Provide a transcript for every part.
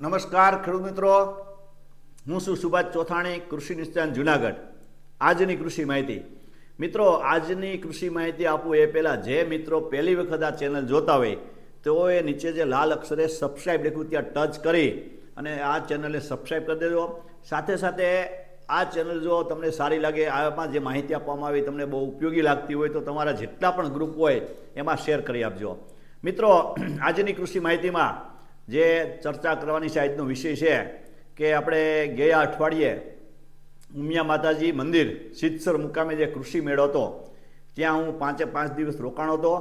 નમસ્કાર ખેડૂત મિત્રો. હું છું સુભાષ ચોથાણી, કૃષિ નિષ્ણાંત જુનાગઢ. આજની કૃષિ માહિતી. મિત્રો, આજની કૃષિ માહિતી આપું એ પહેલાં જે મિત્રો પહેલી વખત આ ચેનલ જોતા હોય, તેઓએ નીચે જે લાલ અક્ષરે સબસ્ક્રાઇબ લખ્યું ત્યાં ટચ કરી અને આ ચેનલને સબસ્ક્રાઈબ કરી દેજો. સાથે સાથે આ ચેનલ જો તમને સારી લાગે, આમાં જે માહિતી આપવામાં આવી તમને બહુ ઉપયોગી લાગતી હોય, તો તમારા જેટલા પણ ગ્રુપ હોય, એમાં શેર કરી આપજો. મિત્રો, આજની કૃષિ માહિતીમાં જે ચર્ચા કરવાની આજનો વિષય છે કે આપણે ગયા અઠવાડિયે ઉમિયા માતાજી મંદિર સિદ્ધસર મુકામે જે કૃષિ મેળો હતો, ત્યાં હું પાંચે પાંચ દિવસ રોકાણો હતો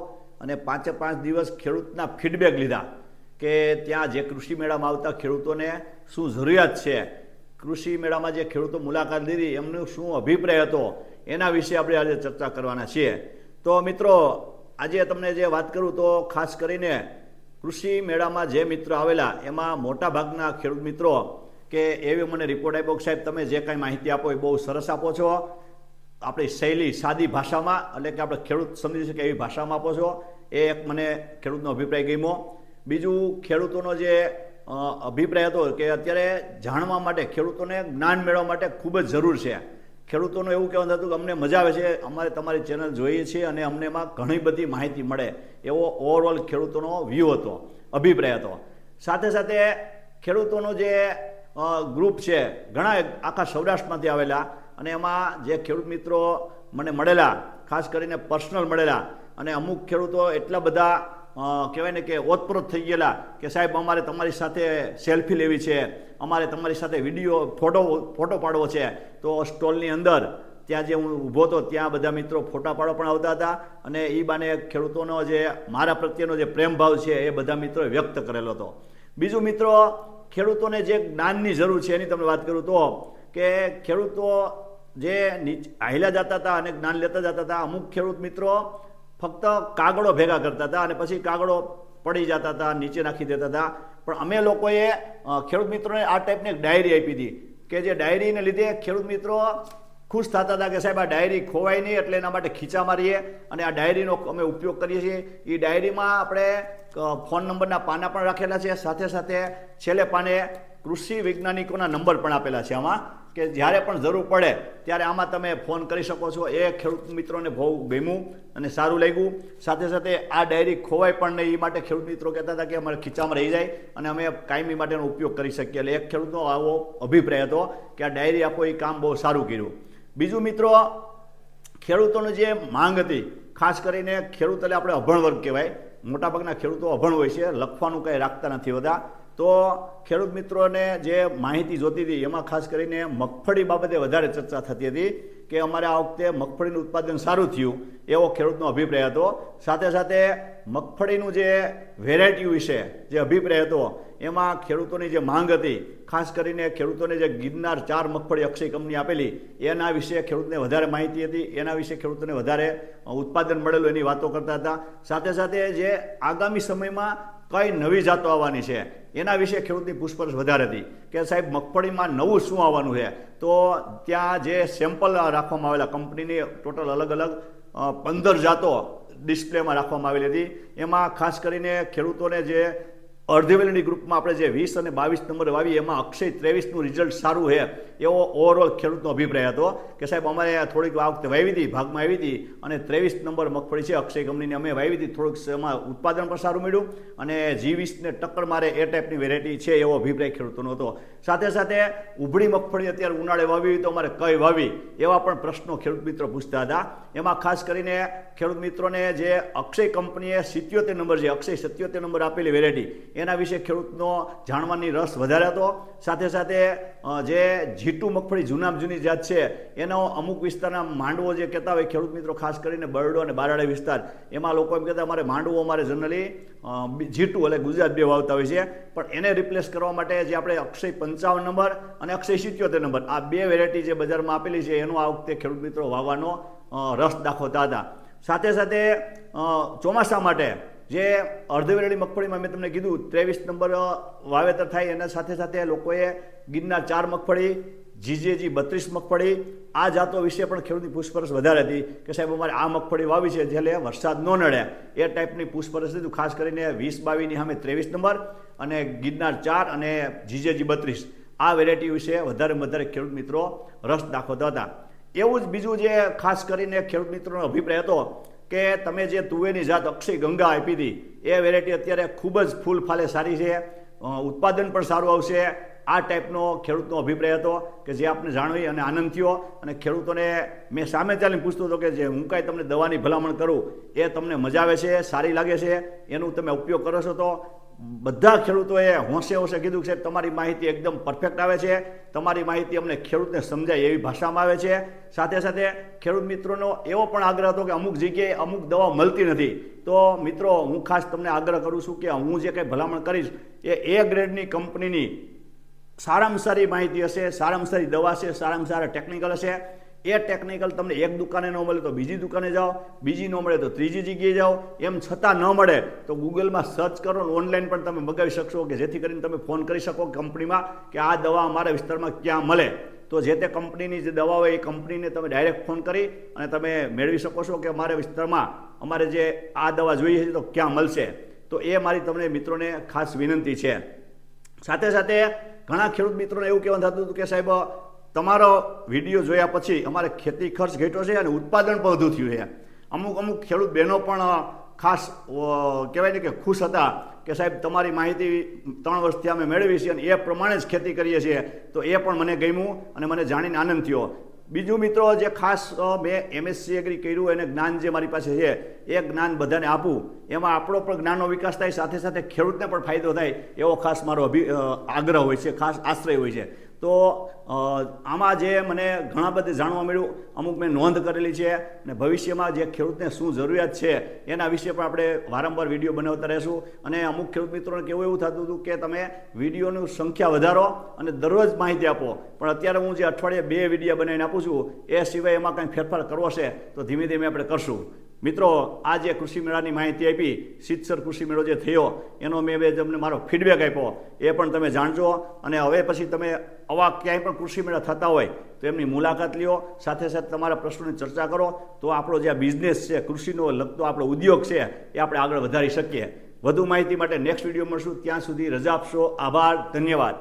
અને પાંચે પાંચ દિવસ ખેડૂતના ફીડબેક લીધા કે ત્યાં જે કૃષિ મેળામાં આવતા ખેડૂતોને શું જરૂરિયાત છે? કૃષિ મેળામાં જે ખેડૂતો મુલાકાત લીધી, એમનો શું અભિપ્રાય હતો? એના વિશે આપણે આજે ચર્ચા કરવાના છીએ. તો મિત્રો, આજે તમને જે વાત કરું તો ખાસ કરીને કૃષિ મેળામાં જે મિત્રો આવેલા, એમાં મોટા ભાગના ખેડૂત મિત્રો કે એવી મને રિપોર્ટ આપ્યો સાહેબ તમે જે કાંઈ માહિતી આપો એ બહુ સરસ આપો છો. આપણી શૈલી સાદી ભાષામાં, એટલે કે આપણે ખેડૂત સમજી શકે એવી ભાષામાં આપો છો. એ એક મને ખેડૂતનો અભિપ્રાય ગમ્યો. બીજું, ખેડૂતોનો જે અભિપ્રાય હતો કે અત્યારે જાણવા માટે, ખેડૂતોને જ્ઞાન મેળવવા માટે ખૂબ જ જરૂર છે. ખેડૂતોનું એવું કહેવાનું હતું કે અમને મજા આવે છે, અમારે તમારી ચેનલ જોઈએ છીએ અને અમને એમાં ઘણી બધી માહિતી મળે. એવો ઓવરઓલ ખેડૂતોનો વ્યૂ હતો, અભિપ્રાય હતો. સાથે સાથે ખેડૂતોનો જે ગ્રુપ છે, ઘણા આખા સૌરાષ્ટ્રમાંથી આવેલા અને એમાં જે ખેડૂત મિત્રો મને મળેલા, ખાસ કરીને પર્સનલ મળેલા અને અમુક ખેડૂતો એટલા બધા કહેવાય ને કે ઓતપ્રોત થઈ ગયેલા કે સાહેબ અમારે તમારી સાથે સેલ્ફી લેવી છે અમારે તમારી સાથે વીડિયો ફોટો ફોટો પાડવો છે. તો સ્ટોલની અંદર, ત્યાં જે હું ઊભો હતો, ત્યાં બધા મિત્રો ફોટા પાડો પણ આવતા હતા. અને એ બાને ખેડૂતોનો જે, મારા પ્રત્યેનો જે પ્રેમ ભાવ છે, એ બધા મિત્રોએ વ્યક્ત કરેલો હતો. બીજું મિત્રો, ખેડૂતોને જે જ્ઞાનની જરૂર છે, એની તમને વાત કરું તો, કે ખેડૂતો જે નીચ જતા હતા અને જ્ઞાન લેતા જતા હતા, અમુક ખેડૂત મિત્રો ફક્ત કાગળો ભેગા કરતા હતા અને પછી કાગળો પડી જતા હતા, નીચે નાખી દેતા હતા. પણ અમે લોકોએ ખેડૂત મિત્રોને આ ટાઈપની એક ડાયરી આપી હતી કે જે ડાયરીને લીધે ખેડૂત મિત્રો ખુશ થતા હતા કે સાહેબ આ ડાયરી ખોવાય નહીં એટલે એના માટે ખીચા મારીએ અને આ ડાયરીનો અમે ઉપયોગ કરીએ છીએ. એ ડાયરીમાં આપણે ફોન નંબરના પાના પણ રાખેલા છે. સાથે સાથે છેલ્લે પાને કૃષિ વૈજ્ઞાનિકોના નંબર પણ આપેલા છે આમાં. કે જ્યારે પણ જરૂર પડે, ત્યારે આમાં તમે ફોન કરી શકો છો. એ ખેડૂત મિત્રોને બહુ ગમ્યું અને સારું લાગ્યું. સાથે સાથે આ ડાયરી ખોવાય પણ નહીં, એ માટે ખેડૂત મિત્રો કહેતા હતા કે અમારે ખીચામાં રહી જાય અને અમે કાયમી માટેનો ઉપયોગ કરી શકીએ. એટલે એક ખેડૂતનો આવો અભિપ્રાય હતો કે આ ડાયરી આપો, એ કામ બહુ સારું કર્યું. બીજું મિત્રો, ખેડૂતોની જે માંગ હતી, ખાસ કરીને ખેડૂત એટલે આપણે અભણ વર્ગ કહેવાય. મોટાભાગના ખેડૂતો અભણ હોય છે, લખવાનું કંઈ રાખતા નથી બધા. તો ખેડૂત મિત્રોને જે માહિતી જોતી હતી, એમાં ખાસ કરીને મગફળી બાબતે વધારે ચર્ચા થતી હતી કે અમારે આ વખતે મગફળીનું ઉત્પાદન સારું થયું, એવો ખેડૂતનો અભિપ્રાય હતો. સાથે સાથે મગફળીનું જે વેરાયટી વિશે જે અભિપ્રાય હતો, એમાં ખેડૂતોની જે માંગ હતી, ખાસ કરીને ખેડૂતોને જે ગિરનાર ચાર મગફળી અક્ષય કંપની આપેલી, એના વિશે ખેડૂતને વધારે માહિતી હતી, એના વિશે ખેડૂતોને વધારે ઉત્પાદન મળેલું એની વાતો કરતા હતા. સાથે સાથે જે આગામી સમયમાં કઈ નવી જાતો આવવાની છે એના વિશે ખેડૂતની પૂછપરછ વધારે હતી કે સાહેબ, મગફળીમાં નવું શું આવવાનું છે? તો ત્યાં જે સેમ્પલ રાખવામાં આવેલા કંપનીની ટોટલ અલગ અલગ પંદર જાતો ડિસ્પ્લેમાં રાખવામાં આવેલી હતી. એમાં ખાસ કરીને ખેડૂતોને જે અર્ધવેલની ગ્રુપમાં આપણે જે વીસ અને બાવીસ નંબર વાવી એમાં અક્ષય ત્રેવીસનું રિઝલ્ટ સારું છે. એવો ઓવરઓલ ખેડૂતનો અભિપ્રાય હતો કે સાહેબ, અમારે થોડીક આ વખતે વાવી હતી, ભાગમાં આવી હતી અને ત્રેવીસ નંબર મગફળી છે, અક્ષય કંપનીની અમે વાવી હતી, થોડુંક એમાં ઉત્પાદન પણ સારું મળ્યું અને જી વીસને ટક્કર મારે એ ટાઈપની વેરાયટી છે એવો અભિપ્રાય ખેડૂતોનો હતો. સાથે સાથે ઉભળી મગફળી અત્યારે ઉનાળે વાવી તો અમારે કઈ વાવી? એવા પણ પ્રશ્નો ખેડૂત મિત્રો પૂછતા હતા. એમાં ખાસ કરીને ખેડૂત મિત્રોને જે અક્ષય કંપનીએ સિત્યોતેર નંબર છે અક્ષય સત્યોતેર નંબર આપેલી વેરાયટી એના વિશે ખેડૂતનો જાણવાની રસ વધારે હતો. સાથે સાથે જે જીટુ મગફળી જૂના જૂની જાત છે, એનો અમુક વિસ્તારના માંડવો જે કહેતા હોય ખેડૂત મિત્રો, ખાસ કરીને બરડો અને બારાડા વિસ્તાર, એમાં લોકો એમ કહેતા, અમારે માંડવો અમારે જનરલી જીટુ એટલે ગુજરાત બે વાવતા હોય છે. પણ એને રિપ્લેસ કરવા માટે જે આપણે અક્ષય પંચાવન નંબર અને અક્ષય સિત્યોતેર નંબર, આ બે વેરાયટી જે બજારમાં આપેલી છે, એનો આ વખતે ખેડૂત મિત્રો વાવવાનો રસ દાખવતા હતા. સાથે સાથે ચોમાસા માટે જે અર્ધવેરળી મગફળીમાં મેં તમને કીધું, ત્રેવીસ નંબર વાવેતર થાય એના સાથે સાથે લોકોએ ગિરનાર ચાર મગફળી, જીજેજી બત્રીસ મગફળી, આ જાતો વિશે પણ ખેડૂતની પૂછપરછ વધારે હતી કે સાહેબ અમારે આ મગફળી વાવી છે, જેલે વરસાદ ન નડે. એ ટાઈપની પૂછપરછ હતી ખાસ કરીને વીસ બાવીની સામે ત્રેવીસ નંબર અને ગિરનાર ચાર અને જીજેજી બત્રીસ. આ વેરાયટી વિશે વધારે વધારે ખેડૂત મિત્રો રસ દાખવતા હતા. એવું જ બીજું જે ખાસ કરીને ખેડૂત મિત્રોનો અભિપ્રાય હતો કે તમે જે તુવેરની જાત અક્ષય ગંગા આપી હતી, એ વેરાયટી અત્યારે ખૂબ જ ફૂલ ફાલે સારી છે. ઉત્પાદન પણ સારું આવશે. આ ટાઈપનો ખેડૂતનો અભિપ્રાય હતો કે જે આપણે જાણવી અને આનંદ થયો. અને ખેડૂતોને મેં સામે ચાલીને પૂછતો હતો કે જે હું કાંઈ તમને દવાની ભલામણ કરું, એ તમને મજા આવે છે, સારી લાગે છે? એનું તમે ઉપયોગ કરો છો તો? બધા ખેડૂતોએ હોંશે હોંશે કીધું છે તમારી માહિતી એકદમ પરફેક્ટ આવે છે. તમારી માહિતી અમને ખેડૂતને સમજાય એવી ભાષામાં આવે છે. સાથે સાથે ખેડૂત મિત્રોનો એવો પણ આગ્રહ હતો કે અમુક જગ્યાએ અમુક દવા મળતી નથી. તો મિત્રો, હું ખાસ તમને આગ્રહ કરું છું કે હું જે કંઈ ભલામણ કરીશ, એ એ ગ્રેડની કંપનીની સારામાં સારી માહિતી હશે, સારામાં સારી દવા છે સારામાં સારા ટેકનિકલ હશે. એ ટેકનિકલ તમને એક દુકાને ન મળે તો બીજી દુકાને જાઓ, બીજી ન મળે તો ત્રીજી જગ્યાએ જાઓ, એમ છતાં ન મળે તો ગૂગલમાં સર્ચ કરો ને ઓનલાઈન પણ તમે મગાવી શકશો કે જેથી કરીને તમે ફોન કરી શકો કંપનીમાં કે આ દવા અમારા વિસ્તારમાં ક્યાં મળે. તો જે તે કંપનીની જે દવા હોય એ કંપનીને તમે ડાયરેક્ટ ફોન કરી અને તમે મેળવી શકો છો કે અમારા વિસ્તારમાં અમારે જે આ દવા જોઈએ છે તો ક્યાં મળશે. તો એ મારી તમને મિત્રોને ખાસ વિનંતી છે. સાથે સાથે ઘણા ખેડૂત મિત્રોને એવું કહેવાનું થતું હતું કે સાહેબ તમારો વીડિયો જોયા પછી અમારે ખેતી ખર્ચ ઘટ્યો છે અને ઉત્પાદન પણ વધુ થયું છે. અમુક અમુક ખેડૂત બહેનો પણ ખાસ કહેવાય ને કે ખુશ હતા કે સાહેબ તમારી માહિતી ત્રણ વર્ષથી અમે મેળવી છે અને એ પ્રમાણે જ ખેતી કરીએ છીએ. તો એ પણ મને ગમ્યું અને મને જાણીને આનંદ થયો. બીજું મિત્રો જે ખાસ મેં એમએસસી એગ્રી કર્યું, એને જ્ઞાન જે મારી પાસે છે, એ જ્ઞાન બધાને આપું. એમાં આપણો પણ જ્ઞાનનો વિકાસ થાય, સાથે સાથે ખેડૂતને પણ ફાયદો થાય એવો ખાસ મારો અભિ આગ્રહ હોય છે, ખાસ આશ્રય હોય છે. તો આમાં જે મને ઘણા બધે જાણવા મળ્યું, અમુક મેં નોંધ કરેલી છે અને ભવિષ્યમાં જે ખેડૂતને શું જરૂરિયાત છે, એના વિશે પણ આપણે વારંવાર વીડિયો બનાવતા રહેશું. અને અમુક ખેડૂત મિત્રોને કેવું એવું થતું હતું કે તમે વિડીયોની સંખ્યા વધારો અને દરરોજ માહિતી આપો. પણ અત્યારે હું જે અઠવાડિયે બે વીડિયો બનાવીને આપું છું, એ સિવાય એમાં કંઈ ફેરફાર કરવો છે તો ધીમે ધીમે આપણે કરશું. મિત્રો, આ જે કૃષિ મેળાની માહિતી આપી સિત્સર કૃષિ મેળો જે થયો, એનો મેં તમને મારો ફીડબેક આપ્યો. એ પણ તમે જાણજો. અને હવે પછી તમે આવા ક્યાંય પણ કૃષિ મેળા થતા હોય, તો એમની મુલાકાત લ્યો. સાથે સાથે તમારા પ્રશ્નોની ચર્ચા કરો. તો આપણો જે આ બિઝનેસ છે, કૃષિનો લગતો આપણો ઉદ્યોગ છે, એ આપણે આગળ વધારી શકીએ. વધુ માહિતી માટે નેક્સ્ટ વીડિયો મળશું. ત્યાં સુધી રજા આપશો. આભાર. ધન્યવાદ.